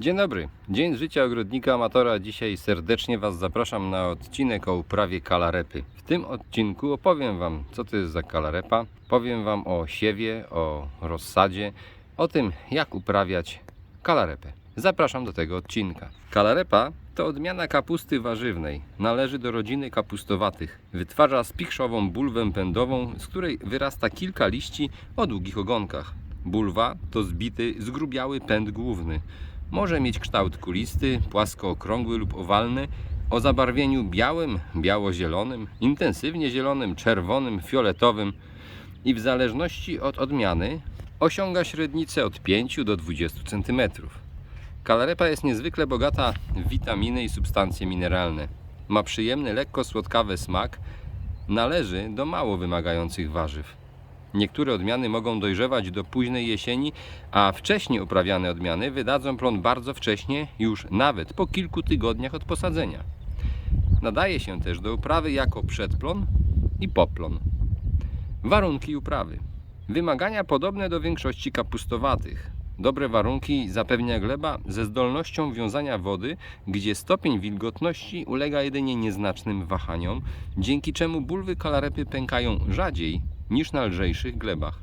Dzień dobry, dzień życia ogrodnika amatora. Dzisiaj serdecznie Was zapraszam na odcinek o uprawie kalarepy. W tym odcinku opowiem Wam, co to jest za kalarepa. Powiem Wam o siewie, o rozsadzie, o tym, jak uprawiać kalarepę. Zapraszam do tego odcinka. Kalarepa to odmiana kapusty warzywnej. Należy do rodziny kapustowatych. Wytwarza spichrzową bulwę pędową, z której wyrasta kilka liści o długich ogonkach. Bulwa to zbity, zgrubiały pęd główny. Może mieć kształt kulisty, płasko-okrągły lub owalny, o zabarwieniu białym, biało-zielonym, intensywnie zielonym, czerwonym, fioletowym i w zależności od odmiany osiąga średnicę od 5 do 20 cm. Kalarepa jest niezwykle bogata w witaminy i substancje mineralne. Ma przyjemny, lekko słodkawy smak. Należy do mało wymagających warzyw. Niektóre odmiany mogą dojrzewać do późnej jesieni, a wcześniej uprawiane odmiany wydadzą plon bardzo wcześnie, już nawet po kilku tygodniach od posadzenia. Nadaje się też do uprawy jako przedplon i poplon. Warunki uprawy. Wymagania podobne do większości kapustowatych. Dobre warunki zapewnia gleba ze zdolnością wiązania wody, gdzie stopień wilgotności ulega jedynie nieznacznym wahaniom, dzięki czemu bulwy kalarepy pękają rzadziej niż na lżejszych glebach.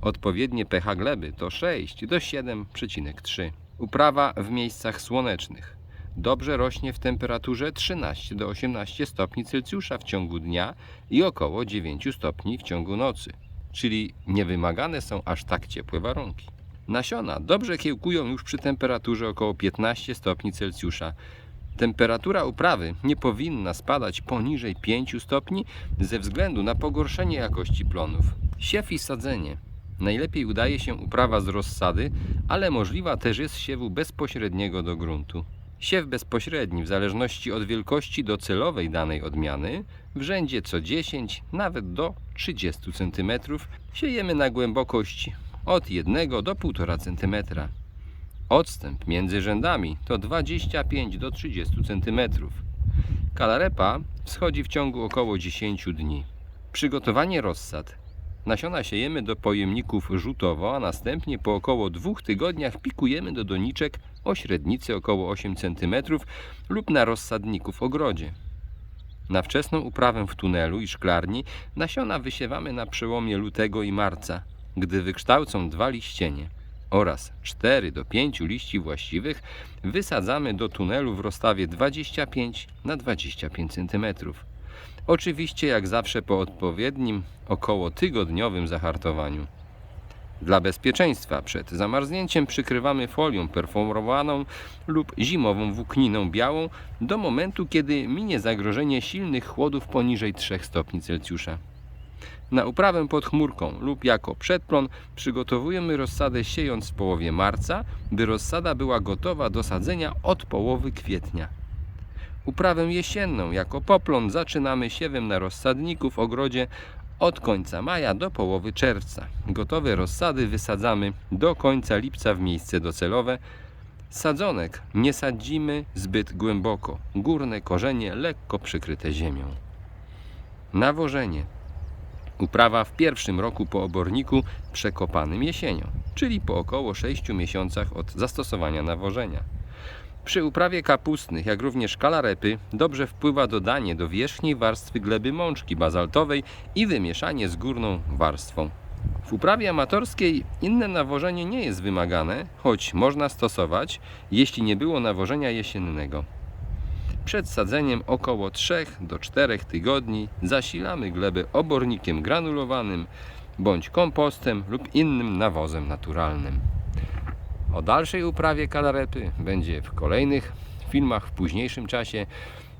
Odpowiednie pH gleby to 6 do 7,3. Uprawa w miejscach słonecznych. Dobrze rośnie w temperaturze 13 do 18 stopni Celsjusza w ciągu dnia i około 9 stopni w ciągu nocy, czyli niewymagane są aż tak ciepłe warunki. Nasiona dobrze kiełkują już przy temperaturze około 15 stopni Celsjusza. Temperatura uprawy nie powinna spadać poniżej 5 stopni ze względu na pogorszenie jakości plonów. Siew i sadzenie. Najlepiej udaje się uprawa z rozsady, ale możliwa też jest siewu bezpośredniego do gruntu. Siew bezpośredni w zależności od wielkości docelowej danej odmiany w rzędzie co 10 nawet do 30 cm siejemy na głębokość od 1 do 1,5 cm. Odstęp między rzędami to 25 do 30 cm. Kalarepa wschodzi w ciągu około 10 dni. Przygotowanie rozsad. Nasiona siejemy do pojemników rzutowo, a następnie po około dwóch tygodniach pikujemy do doniczek o średnicy około 8 cm lub na rozsadniku w ogrodzie. Na wczesną uprawę w tunelu i szklarni nasiona wysiewamy na przełomie lutego i marca, gdy wykształcą dwa liścienie oraz 4 do 5 liści właściwych wysadzamy do tunelu w rozstawie 25 na 25 cm. Oczywiście jak zawsze po odpowiednim około tygodniowym zahartowaniu. Dla bezpieczeństwa przed zamarznięciem przykrywamy folią perforowaną lub zimową włókniną białą do momentu, kiedy minie zagrożenie silnych chłodów poniżej 3 stopni Celsjusza. Na uprawę pod chmurką lub jako przedplon przygotowujemy rozsadę siejąc w połowie marca, by rozsada była gotowa do sadzenia od połowy kwietnia. Uprawę jesienną jako poplon zaczynamy siewem na rozsadniku w ogrodzie od końca maja do połowy czerwca. Gotowe rozsady wysadzamy do końca lipca w miejsce docelowe. Sadzonek nie sadzimy zbyt głęboko. Górne korzenie lekko przykryte ziemią. Nawożenie. Uprawa w pierwszym roku po oborniku przekopanym jesienią, czyli po około 6 miesiącach od zastosowania nawożenia. Przy uprawie kapustnych, jak również kalarepy, dobrze wpływa dodanie do wierzchniej warstwy gleby mączki bazaltowej i wymieszanie z górną warstwą. W uprawie amatorskiej inne nawożenie nie jest wymagane, choć można stosować, jeśli nie było nawożenia jesiennego. Przed sadzeniem około 3 do 4 tygodni zasilamy glebę obornikiem granulowanym bądź kompostem lub innym nawozem naturalnym. O dalszej uprawie kalarepy będzie w kolejnych filmach w późniejszym czasie,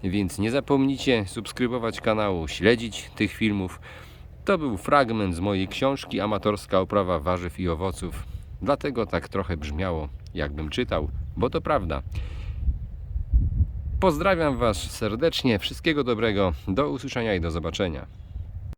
więc nie zapomnijcie subskrybować kanału, śledzić tych filmów. To był fragment z mojej książki Amatorska uprawa warzyw i owoców. Dlatego tak trochę brzmiało, jakbym czytał, bo to prawda. Pozdrawiam Was serdecznie, wszystkiego dobrego, do usłyszenia i do zobaczenia.